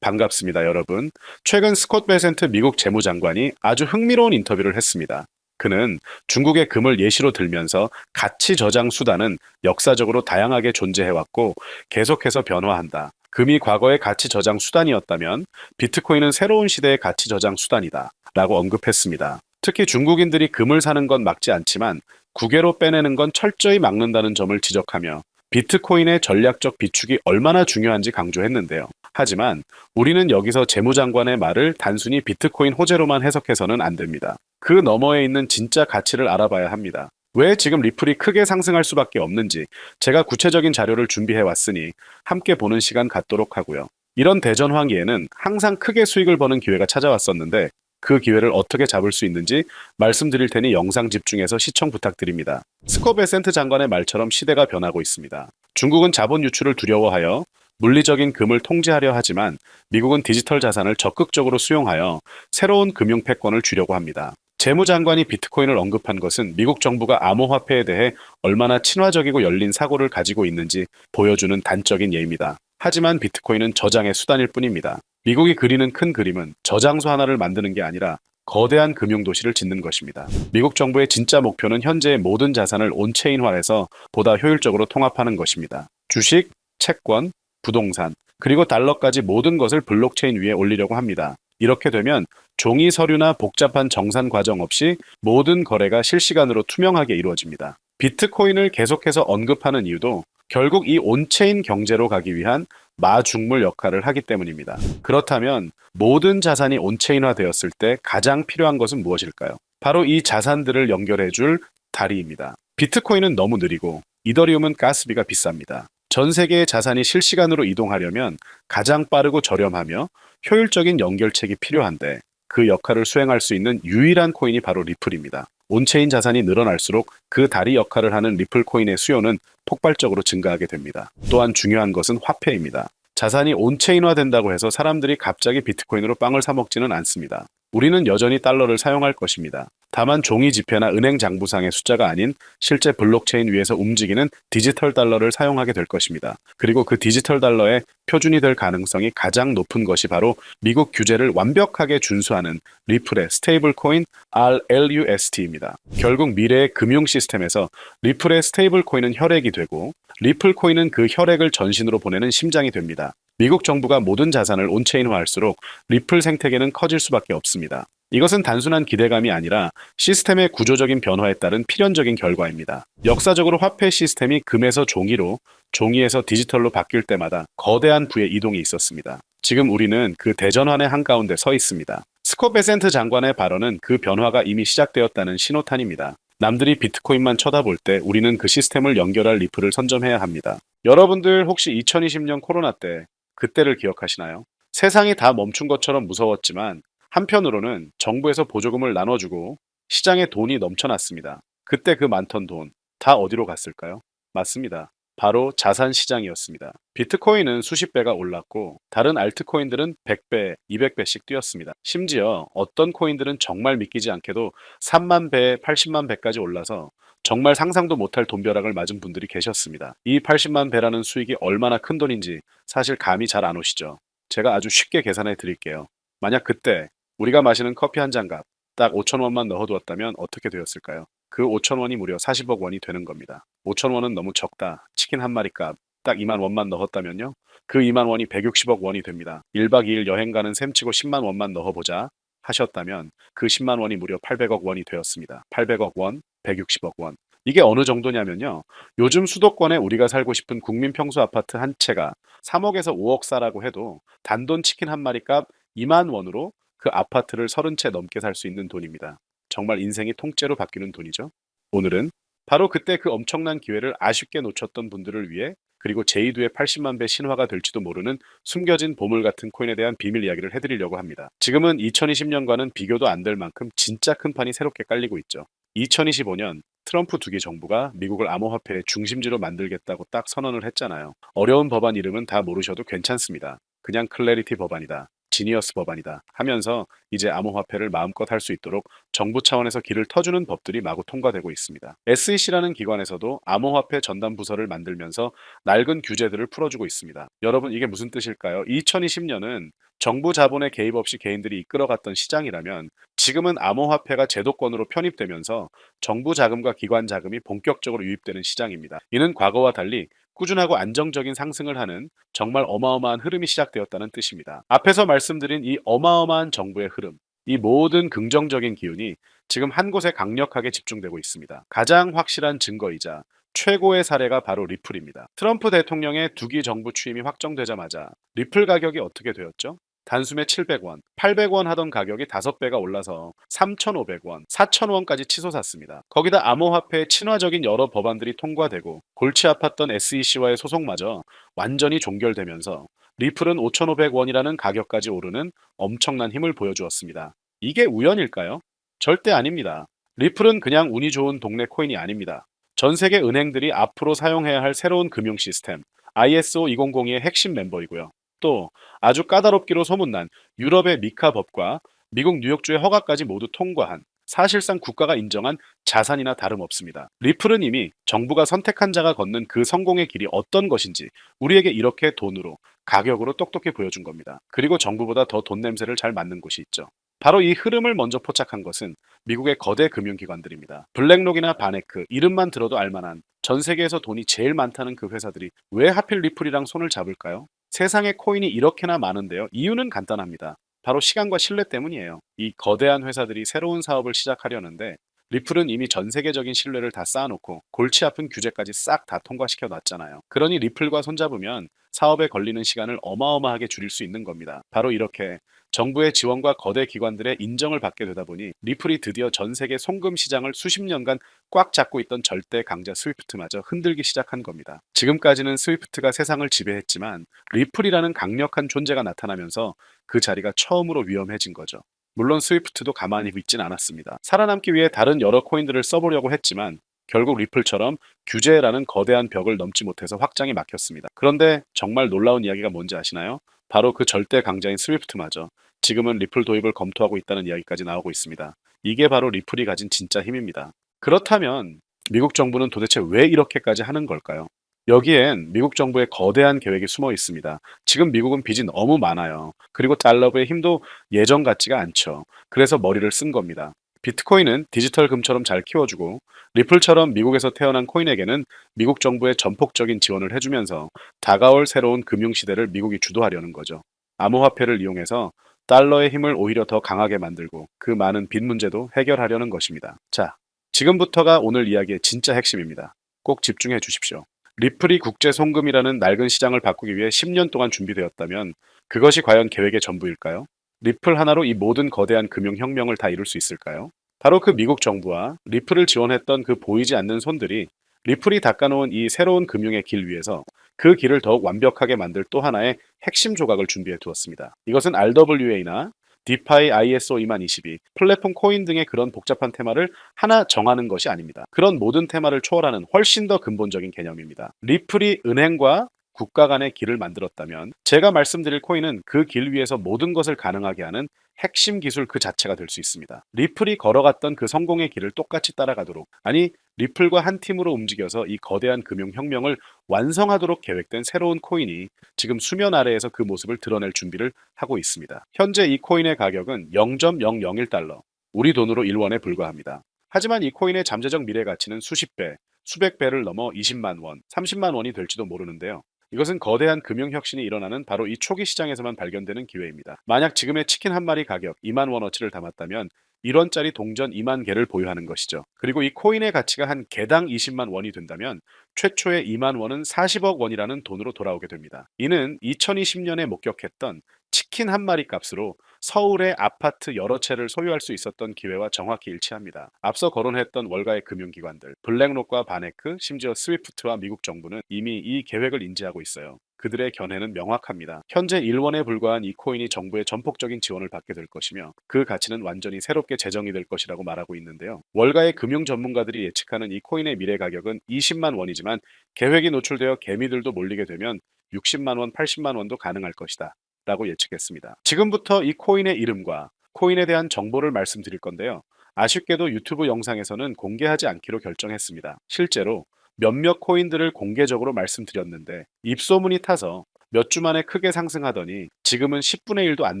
반갑습니다, 여러분. 최근 스콧 베센트 미국 재무장관이 아주 흥미로운 인터뷰를 했습니다. 그는 중국의 금을 예시로 들면서 가치 저장 수단은 역사적으로 다양하게 존재해왔고 계속해서 변화한다. 금이 과거의 가치 저장 수단이었다면 비트코인은 새로운 시대의 가치 저장 수단이다. 라고 언급했습니다. 특히 중국인들이 금을 사는 건 막지 않지만 국외로 빼내는 건 철저히 막는다는 점을 지적하며 비트코인의 전략적 비축이 얼마나 중요한지 강조했는데요. 하지만 우리는 여기서 재무장관의 말을 단순히 비트코인 호재로만 해석해서는 안 됩니다. 그 너머에 있는 진짜 가치를 알아봐야 합니다. 왜 지금 리플이 크게 상승할 수밖에 없는지 제가 구체적인 자료를 준비해 왔으니 함께 보는 시간 갖도록 하고요. 이런 대전 황기에는 항상 크게 수익을 버는 기회가 찾아왔었는데 그 기회를 어떻게 잡을 수 있는지 말씀드릴 테니 영상 집중해서 시청 부탁드립니다. 스코베센트 장관의 말처럼 시대가 변하고 있습니다. 중국은 자본 유출을 두려워하여 물리적인 금을 통제하려 하지만 미국은 디지털 자산을 적극적으로 수용하여 새로운 금융 패권을 주려고 합니다. 재무장관이 비트코인을 언급한 것은 미국 정부가 암호화폐에 대해 얼마나 친화적이고 열린 사고를 가지고 있는지 보여주는 단적인 예입니다. 하지만 비트코인은 저장의 수단일 뿐입니다. 미국이 그리는 큰 그림은 저장소 하나를 만드는 게 아니라 거대한 금융 도시를 짓는 것입니다. 미국 정부의 진짜 목표는 현재의 모든 자산을 온체인화해서 보다 효율적으로 통합하는 것입니다. 주식, 채권, 부동산, 그리고 달러까지 모든 것을 블록체인 위에 올리려고 합니다. 이렇게 되면 종이 서류나 복잡한 정산 과정 없이 모든 거래가 실시간으로 투명하게 이루어집니다. 비트코인을 계속해서 언급하는 이유도 결국 이 온체인 경제로 가기 위한 마중물 역할을 하기 때문입니다. 그렇다면 모든 자산이 온체인화 되었을 때 가장 필요한 것은 무엇일까요? 바로 이 자산들을 연결해 줄 다리입니다. 비트코인은 너무 느리고 이더리움은 가스비가 비쌉니다. 전 세계의 자산이 실시간으로 이동하려면 가장 빠르고 저렴하며 효율적인 연결책이 필요한데 그 역할을 수행할 수 있는 유일한 코인이 바로 리플입니다. 온체인 자산이 늘어날수록 그 다리 역할을 하는 리플 코인의 수요는 폭발적으로 증가하게 됩니다. 또한 중요한 것은 화폐입니다. 자산이 온체인화 된다고 해서 사람들이 갑자기 비트코인으로 빵을 사 먹지는 않습니다. 우리는 여전히 달러를 사용할 것입니다. 다만 종이 지폐나 은행 장부상의 숫자가 아닌 실제 블록체인 위에서 움직이는 디지털 달러를 사용하게 될 것입니다. 그리고 그 디지털 달러의 표준이 될 가능성이 가장 높은 것이 바로 미국 규제를 완벽하게 준수하는 리플의 스테이블 코인 RLUST입니다. 결국 미래의 금융 시스템에서 리플의 스테이블 코인은 혈액이 되고 리플 코인은 그 혈액을 전신으로 보내는 심장이 됩니다. 미국 정부가 모든 자산을 온체인화할수록 리플 생태계는 커질 수밖에 없습니다. 이것은 단순한 기대감이 아니라 시스템의 구조적인 변화에 따른 필연적인 결과입니다. 역사적으로 화폐 시스템이 금에서 종이로, 종이에서 디지털로 바뀔 때마다 거대한 부의 이동이 있었습니다. 지금 우리는 그 대전환의 한가운데 서 있습니다. 스코 베센트 장관의 발언은 그 변화가 이미 시작되었다는 신호탄입니다. 남들이 비트코인만 쳐다볼 때 우리는 그 시스템을 연결할 리플을 선점해야 합니다. 여러분들 혹시 2020년 코로나 때 그때를 기억하시나요? 세상이 다 멈춘 것처럼 무서웠지만 한편으로는 정부에서 보조금을 나눠주고 시장에 돈이 넘쳐났습니다. 그때 그 많던 돈 다 어디로 갔을까요? 맞습니다. 바로 자산 시장이었습니다. 비트코인은 수십 배가 올랐고 다른 알트코인들은 100배, 200배씩 뛰었습니다. 심지어 어떤 코인들은 정말 믿기지 않게도 3만 배, 80만 배까지 올라서 정말 상상도 못할 돈벼락을 맞은 분들이 계셨습니다. 이 80만 배라는 수익이 얼마나 큰 돈인지 사실 감이 잘 안 오시죠. 제가 아주 쉽게 계산해 드릴게요. 만약 그때 우리가 마시는 커피 한 잔값 딱 5천 원만 넣어두었다면 어떻게 되었을까요? 그 5천 원이 무려 40억 원이 되는 겁니다. 5천 원은 너무 적다. 치킨 한 마리 값 딱 2만 원만 넣었다면요. 그 2만 원이 160억 원이 됩니다. 1박 2일 여행 가는 셈치고 10만 원만 넣어보자 하셨다면 그 10만 원이 무려 800억 원이 되었습니다. 800억 원, 160억 원. 이게 어느 정도냐면요. 요즘 수도권에 우리가 살고 싶은 국민 평수 아파트 한 채가 3억에서 5억 사라고 해도 단돈 치킨 한 마리 값 2만 원으로 그 아파트를 30채 넘게 살 수 있는 돈입니다. 정말 인생이 통째로 바뀌는 돈이죠. 오늘은 바로 그때 그 엄청난 기회를 아쉽게 놓쳤던 분들을 위해 그리고 제2두의 80만 배 신화가 될지도 모르는 숨겨진 보물 같은 코인에 대한 비밀 이야기를 해드리려고 합니다. 지금은 2020년과는 비교도 안 될 만큼 진짜 큰 판이 새롭게 깔리고 있죠. 2025년 트럼프 두기 정부가 미국을 암호화폐의 중심지로 만들겠다고 딱 선언을 했잖아요. 어려운 법안 이름은 다 모르셔도 괜찮습니다. 그냥 클래리티 법안이다. 지니어스 법안이다 하면서 이제 암호화폐를 마음껏 할 수 있도록 정부 차원에서 길을 터주는 법들이 마구 통과되고 있습니다. SEC라는 기관에서도 암호화폐 전담 부서를 만들면서 낡은 규제들을 풀어주고 있습니다. 여러분 이게 무슨 뜻일까요? 2020년은 정부 자본의 개입 없이 개인들이 이끌어갔던 시장이라면 지금은 암호화폐가 제도권으로 편입되면서 정부 자금과 기관 자금이 본격적으로 유입되는 시장입니다. 이는 과거와 달리 꾸준하고 안정적인 상승을 하는 정말 어마어마한 흐름이 시작되었다는 뜻입니다. 앞에서 말씀드린 이 어마어마한 정부의 흐름, 이 모든 긍정적인 기운이 지금 한 곳에 강력하게 집중되고 있습니다. 가장 확실한 증거이자 최고의 사례가 바로 리플입니다. 트럼프 대통령의 두기 정부 취임이 확정되자마자 리플 가격이 어떻게 되었죠? 단숨에 700원, 800원 하던 가격이 5배가 올라서 3,500원, 4,000원까지 치솟았습니다. 거기다 암호화폐의 친화적인 여러 법안들이 통과되고 골치 아팠던 SEC와의 소송마저 완전히 종결되면서 리플은 5,500원이라는 가격까지 오르는 엄청난 힘을 보여주었습니다. 이게 우연일까요? 절대 아닙니다. 리플은 그냥 운이 좋은 동네 코인이 아닙니다. 전 세계 은행들이 앞으로 사용해야 할 새로운 금융 시스템 ISO 2002의 핵심 멤버이고요. 또 아주 까다롭기로 소문난 유럽의 미카 법과 미국 뉴욕주의 허가까지 모두 통과한 사실상 국가가 인정한 자산이나 다름없습니다. 리플은 이미 정부가 선택한 자가 걷는 그 성공의 길이 어떤 것인지 우리에게 이렇게 돈으로 가격으로 똑똑히 보여준 겁니다. 그리고 정부보다 더 돈 냄새를 잘 맡는 곳이 있죠. 바로 이 흐름을 먼저 포착한 것은 미국의 거대 금융기관들입니다. 블랙록이나 바네크 이름만 들어도 알만한 전 세계에서 돈이 제일 많다는 그 회사들이 왜 하필 리플이랑 손을 잡을까요? 세상에 코인이 이렇게나 많은데요. 이유는 간단합니다. 바로 시간과 신뢰 때문이에요. 이 거대한 회사들이 새로운 사업을 시작하려는데 리플은 이미 전 세계적인 신뢰를 다 쌓아놓고 골치 아픈 규제까지 싹 다 통과시켜 놨잖아요. 그러니 리플과 손잡으면 사업에 걸리는 시간을 어마어마하게 줄일 수 있는 겁니다. 바로 이렇게 정부의 지원과 거대 기관들의 인정을 받게 되다 보니 리플이 드디어 전 세계 송금 시장을 수십 년간 꽉 잡고 있던 절대 강자 스위프트마저 흔들기 시작한 겁니다. 지금까지는 스위프트가 세상을 지배했지만 리플이라는 강력한 존재가 나타나면서 그 자리가 처음으로 위험해진 거죠. 물론 스위프트도 가만히 있진 않았습니다. 살아남기 위해 다른 여러 코인들을 써보려고 했지만 결국 리플처럼 규제라는 거대한 벽을 넘지 못해서 확장이 막혔습니다. 그런데 정말 놀라운 이야기가 뭔지 아시나요? 바로 그 절대 강자인 스위프트마저 지금은 리플 도입을 검토하고 있다는 이야기까지 나오고 있습니다. 이게 바로 리플이 가진 진짜 힘입니다. 그렇다면 미국 정부는 도대체 왜 이렇게까지 하는 걸까요? 여기엔 미국 정부의 거대한 계획이 숨어 있습니다. 지금 미국은 빚이 너무 많아요. 그리고 달러의 힘도 예전 같지가 않죠. 그래서 머리를 쓴 겁니다. 비트코인은 디지털 금처럼 잘 키워주고 리플처럼 미국에서 태어난 코인에게는 미국 정부의 전폭적인 지원을 해주면서 다가올 새로운 금융 시대를 미국이 주도하려는 거죠. 암호화폐를 이용해서 달러의 힘을 오히려 더 강하게 만들고 그 많은 빚 문제도 해결하려는 것입니다. 자, 지금부터가 오늘 이야기의 진짜 핵심입니다. 꼭 집중해 주십시오. 리플이 국제 송금이라는 낡은 시장을 바꾸기 위해 10년 동안 준비되었다면 그것이 과연 계획의 전부일까요? 리플 하나로 이 모든 거대한 금융 혁명을 다 이룰 수 있을까요? 바로 그 미국 정부와 리플을 지원했던 그 보이지 않는 손들이 리플이 닦아놓은 이 새로운 금융의 길 위에서 그 길을 더욱 완벽하게 만들 또 하나의 핵심 조각을 준비해 두었습니다. 이것은 RWA나 디파이 ISO 2022, 플랫폼 코인 등의 그런 복잡한 테마를 하나 정하는 것이 아닙니다. 그런 모든 테마를 초월하는 훨씬 더 근본적인 개념입니다. 리플이 은행과 국가 간의 길을 만들었다면 제가 말씀드릴 코인은 그 길 위에서 모든 것을 가능하게 하는 핵심 기술 그 자체가 될 수 있습니다. 리플이 걸어갔던 그 성공의 길을 똑같이 따라가도록 아니 리플과 한 팀으로 움직여서 이 거대한 금융 혁명을 완성하도록 계획된 새로운 코인이 지금 수면 아래에서 그 모습을 드러낼 준비를 하고 있습니다. 현재 이 코인의 가격은 0.001달러, 우리 돈으로 1원에 불과합니다. 하지만 이 코인의 잠재적 미래 가치는 수십 배, 수백 배를 넘어 20만 원, 30만 원이 될지도 모르는데요. 이것은 거대한 금융 혁신이 일어나는 바로 이 초기 시장에서만 발견되는 기회입니다. 만약 지금의 치킨 한 마리 가격 2만 원어치를 담았다면 1원짜리 동전 2만 개를 보유하는 것이죠. 그리고 이 코인의 가치가 한 개당 20만 원이 된다면 최초의 2만 원은 40억 원이라는 돈으로 돌아오게 됩니다. 이는 2020년에 목격했던 치킨 한 마리 값으로 서울의 아파트 여러 채를 소유할 수 있었던 기회와 정확히 일치합니다. 앞서 거론했던 월가의 금융기관들, 블랙록과 바네크, 심지어 스위프트와 미국 정부는 이미 이 계획을 인지하고 있어요. 그들의 견해는 명확합니다. 현재 1원에 불과한 이 코인이 정부의 전폭적인 지원을 받게 될 것이며 그 가치는 완전히 새롭게 재정이 될 것이라고 말하고 있는데요. 월가의 금융 전문가들이 예측하는 이 코인의 미래 가격은 20만 원이지만 계획이 노출되어 개미들도 몰리게 되면 60만 원, 80만 원도 가능할 것이다. 라고 예측했습니다. 지금부터 이 코인의 이름과 코인에 대한 정보를 말씀드릴 건데요. 아쉽게도 유튜브 영상에서는 공개하지 않기로 결정했습니다. 실제로 몇몇 코인들을 공개적으로 말씀드렸는데 입소문이 타서 몇 주 만에 크게 상승하더니 지금은 10분의 1도 안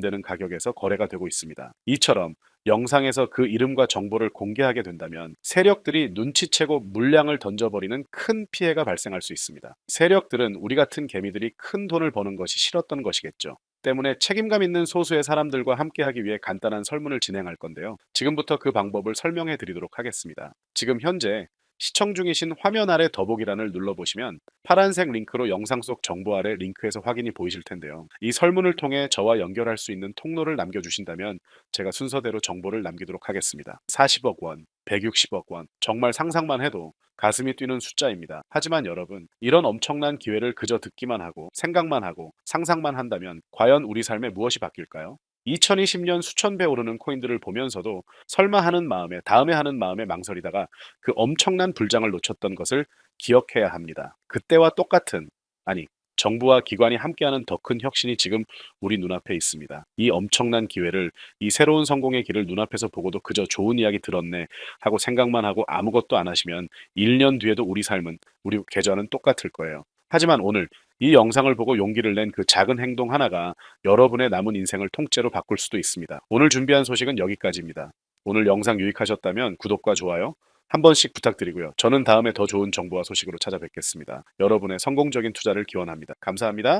되는 가격에서 거래가 되고 있습니다. 이처럼 영상에서 그 이름과 정보를 공개하게 된다면 세력들이 눈치채고 물량을 던져버리는 큰 피해가 발생할 수 있습니다. 세력들은 우리 같은 개미들이 큰 돈을 버는 것이 싫었던 것이겠죠. 때문에 책임감 있는 소수의 사람들과 함께하기 위해 간단한 설문을 진행할 건데요. 지금부터 그 방법을 설명해 드리도록 하겠습니다. 지금 현재 시청 중이신 화면 아래 더보기란을 눌러보시면 파란색 링크로 영상 속 정보 아래 링크에서 확인이 보이실 텐데요. 이 설문을 통해 저와 연결할 수 있는 통로를 남겨주신다면 제가 순서대로 정보를 남기도록 하겠습니다. 40억 원, 160억 원, 정말 상상만 해도 가슴이 뛰는 숫자입니다. 하지만 여러분, 이런 엄청난 기회를 그저 듣기만 하고 생각만 하고 상상만 한다면 과연 우리 삶에 무엇이 바뀔까요? 2020년 수천 배 오르는 코인들을 보면서도 설마 하는 마음에 다음에 하는 마음에 망설이다가 그 엄청난 불장을 놓쳤던 것을 기억해야 합니다. 그때와 똑같은 아니 정부와 기관이 함께하는 더 큰 혁신이 지금 우리 눈앞에 있습니다. 이 엄청난 기회를 이 새로운 성공의 길을 눈앞에서 보고도 그저 좋은 이야기 들었네 하고 생각만 하고 아무것도 안 하시면 1년 뒤에도 우리 삶은 우리 계좌는 똑같을 거예요. 하지만 오늘 이 영상을 보고 용기를 낸 그 작은 행동 하나가 여러분의 남은 인생을 통째로 바꿀 수도 있습니다. 오늘 준비한 소식은 여기까지입니다. 오늘 영상 유익하셨다면 구독과 좋아요 한 번씩 부탁드리고요. 저는 다음에 더 좋은 정보와 소식으로 찾아뵙겠습니다. 여러분의 성공적인 투자를 기원합니다. 감사합니다.